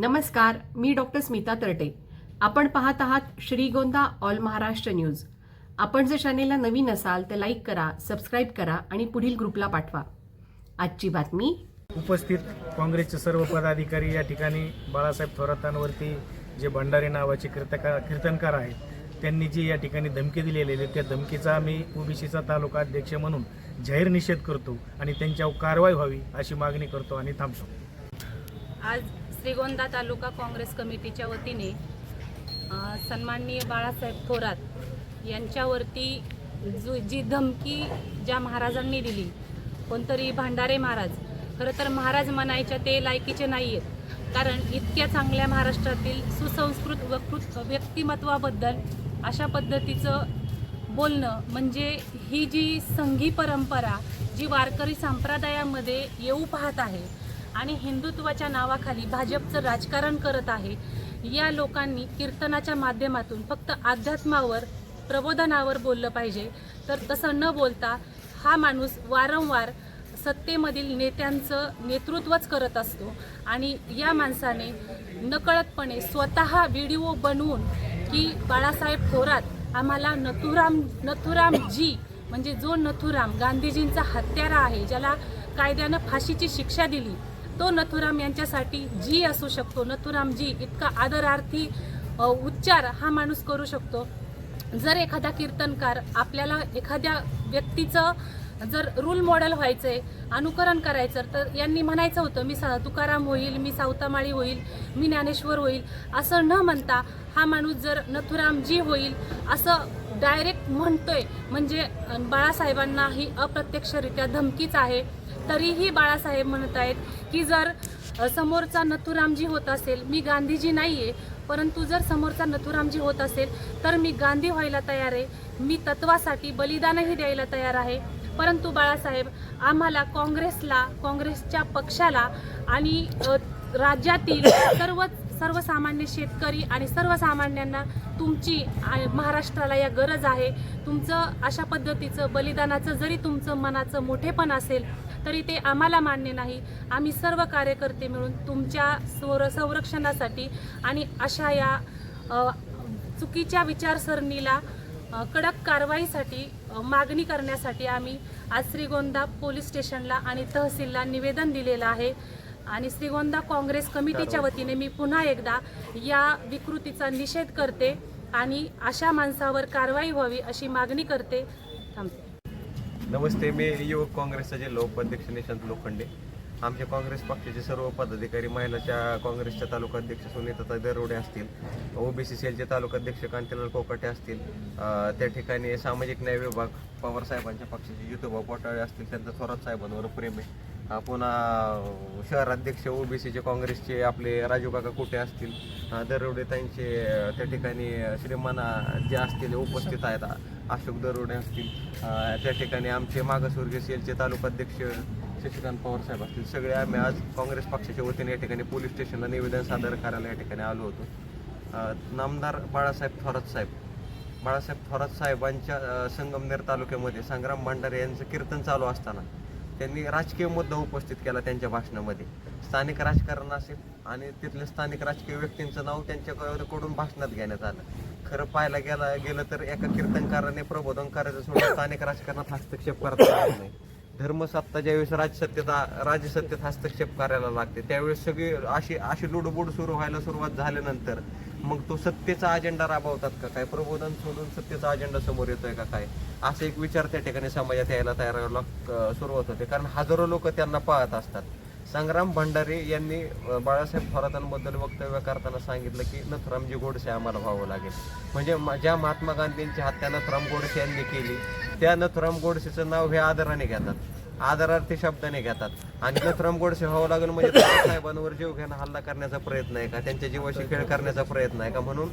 नमस्कार मी डॉक्टर स्मिता तरटे. आपण पाहत आहात श्रीगोंदा ऑल महाराष्ट्र न्यूज. आपण जर चॅनेलला नवीन असाल तर लाईक करा सबस्क्राईब करा आणि पुढील ग्रुपला पाठवा. आजची बातमी. उपस्थित काँग्रेसचे सर्व पदाधिकारी या ठिकाणी बाळासाहेब थोरातांवरती जे भंडारे नावाचे कीर्तका कीर्तनकार आहेत त्यांनी जी या ठिकाणी धमकी दिलेली आहे त्या धमकीचा आम्ही ओबीसीचा तालुका अध्यक्ष म्हणून जाहीर निषेध करतो आणि त्यांच्यावर कारवाई व्हावी अशी मागणी करतो आणि थांबतो. आज श्रीगोंदा तालुका काँग्रेस कमिटीच्या वतीने सन्माननीय बाळासाहेब थोरात यांच्यावरती जो जी धमकी ज्या महाराजांनी दिली कोणतरी भांडारे महाराज खरं तर महाराज म्हणायच्या ते लायकीचे नाही आहेत कारण इतक्या चांगल्या महाराष्ट्रातील सुसंस्कृत वकृत व्यक्तिमत्वाबद्दल अशा पद्धतीचं बोलणं म्हणजे ही जी संघी परंपरा जी वारकरी संप्रदायामध्ये येऊ पाहत आहे आणि हिंदुत्वाच्या नावाखाली भाजपचं राजकारण करत आहे. या लोकांनी कीर्तनाच्या माध्यमातून फक्त अध्यात्मावर प्रबोधनावर बोललं पाहिजे. तर तसं न बोलता हा माणूस वारंवार सत्तेमधील नेत्यांचं नेतृत्वच करत असतो. आणि या माणसाने नकळतपणे स्वतः व्हिडिओ बनवून की बाळासाहेब थोरात आम्हाला नथुराम नथुराम जी म्हणजे जो नथुराम गांधीजींचा हत्यारा आहे ज्याला कायद्यानं फाशीची शिक्षा दिली तो नथुराम यांच्यासाठी जी असू शकतो नथुराम जी इतका आदरार्थी उच्चार हा माणूस करू शकतो. जर एखादा कीर्तनकार आपल्याला एखाद्या व्यक्तीचं जर रोल मॉडेल व्हायचंय अनुकरण करायचं तर यांनी म्हणायचं होतं मी सा तुकाराम होईल मी सावतामाळी होईल मी ज्ञानेश्वर होईल. असं न म्हणता हा माणूस जर नथुरामजी होईल असं डायरेक्ट म्हणतोय म्हणजे बाळासाहेबांना ही अप्रत्यक्षरित्या धमकीच आहे. तरीही बाळासाहेब म्हणत आहेत की जर समोरचा नथुरामजी होत असेल मी गांधीजी नाही आहे परंतु जर समोरचा नथुरामजी होत असेल तर मी गांधी व्हायला तयार आहे. मी तत्वासाठी बलिदानही द्यायला तयार आहे. परंतु बाळासाहेब आम्हाला काँग्रेसला काँग्रेसच्या पक्षाला आणि राज्यातील सर्व सर्वसामान्य शेतकरी आणि सर्वसामान्यांना तुमची महाराष्ट्राला या गरज आहे. तुमचं अशा पद्धतीचं बलिदानाचं जरी तुमचं मनाचं मोठेपण असेल तरी ते आम्हाला मान्य नाही. आम्ही सर्व कार्यकर्ते मिळून तुमच्या स्वर संरक्षणासाठी आणि अशा या चुकीच्या विचारसरणीला कडक कारवाईसाठी मागणी करण्यासाठी आम्ही आज श्रीगोंदा पोलीस स्टेशनला आणि तहसीलला निवेदन दिलेलं आहे. आणि श्रीगोंदा काँग्रेस कमिटीच्या वतीने मी पुन्हा एकदा या विकृतीचा निषेध करते आणि अशा माणसावर कारवाई व्हावी अशी मागणी करते. थांबते नमस्ते मी युवक काँग्रेसचा जिल्हा उपाध्यक्ष निशांत लोखंडे. आमच्या काँग्रेस पक्षाचे सर्व पदाधिकारी महिलाच्या काँग्रेसच्या तालुकाध्यक्ष सुनीता दरोडे असतील ओबीसी सेलचे तालुकाध्यक्ष कांतीलाल कोकाटे असतील त्या ठिकाणी सामाजिक न्याय विभाग पवार साहेबांच्या पक्षाचे युतुबा पोटाळे असतील त्यांचा थोरात साहेबांवर प्रेम आहे. पुन्हा शहराध्यक्ष ओबीसीचे काँग्रेसचे आपले राजू काका कुठे असतील? अ, दरोडे त्यांचे त्या ठिकाणी श्रीमाना जे असतील उपस्थित आहेत अशोक दरोडे असतील त्या ठिकाणी आमचे मागासवर्गीय सेलचे तालुकाध्यक्ष शशिकांत पवार साहेब असतील. सगळे आम्ही आज काँग्रेस पक्षाच्या वतीने या ठिकाणी पोलीस स्टेशनला निवेदन सादर करायला या ठिकाणी आलो होतो. नामदार बाळासाहेब थोरात साहेब. बाळासाहेब थोरात साहेबांच्या संगमनेर तालुक्यामध्ये संग्राम भंडारे यांचं कीर्तन चालू असताना त्यांनी राजकीय मुद्दा उपस्थित केला त्यांच्या भाषणामध्ये. स्थानिक राजकारण असेल आणि तिथले स्थानिक राजकीय व्यक्तींचं नाव त्यांच्याकडून भाषणात घेण्यात आलं. खरं पाहायला गेला गेलं तर एका कीर्तनकाराने प्रबोधन करायचं सोडून स्थानिक राजकारणात हस्तक्षेप करता आला नाही. धर्मसत्ता ज्यावेळेस राजसत्तेत राजसत्तेत हस्तक्षेप करायला लागते त्यावेळेस सगळी अशी अशी लुडबुड सुरू व्हायला सुरुवात झाल्यानंतर मग तो सत्तेचा अजेंडा राबवतात का? काय प्रबोधन सोडून सत्तेचा अजेंडा समोर येतोय का काय? असा एक विचार त्या ठिकाणी समाजात यायला तयार व्हायला, सुरुवात होते. कारण हजारो लोक त्यांना पाहत असतात. संग्राम भंडारे यांनी बाळासाहेब थोरातांबद्दल वक्तव्य करताना सांगितलं की नथुरामजी गोडसे आम्हाला व्हावं लागेल. म्हणजे म- ज्या महात्मा गांधींची हत्या नथुराम गोडसे यांनी केली त्या नथुराम गोडसेचं नाव हे आदराने घेतात. आदरार्थी शब्दाने घेतात. आणि नथुराम गोडसे व्हावं लागेल म्हणजे साहेबांवर जीव घेणं हल्ला करण्याचा प्रयत्न आहे का? त्यांच्या जीवाशी खेळ करण्याचा प्रयत्न आहे का? म्हणून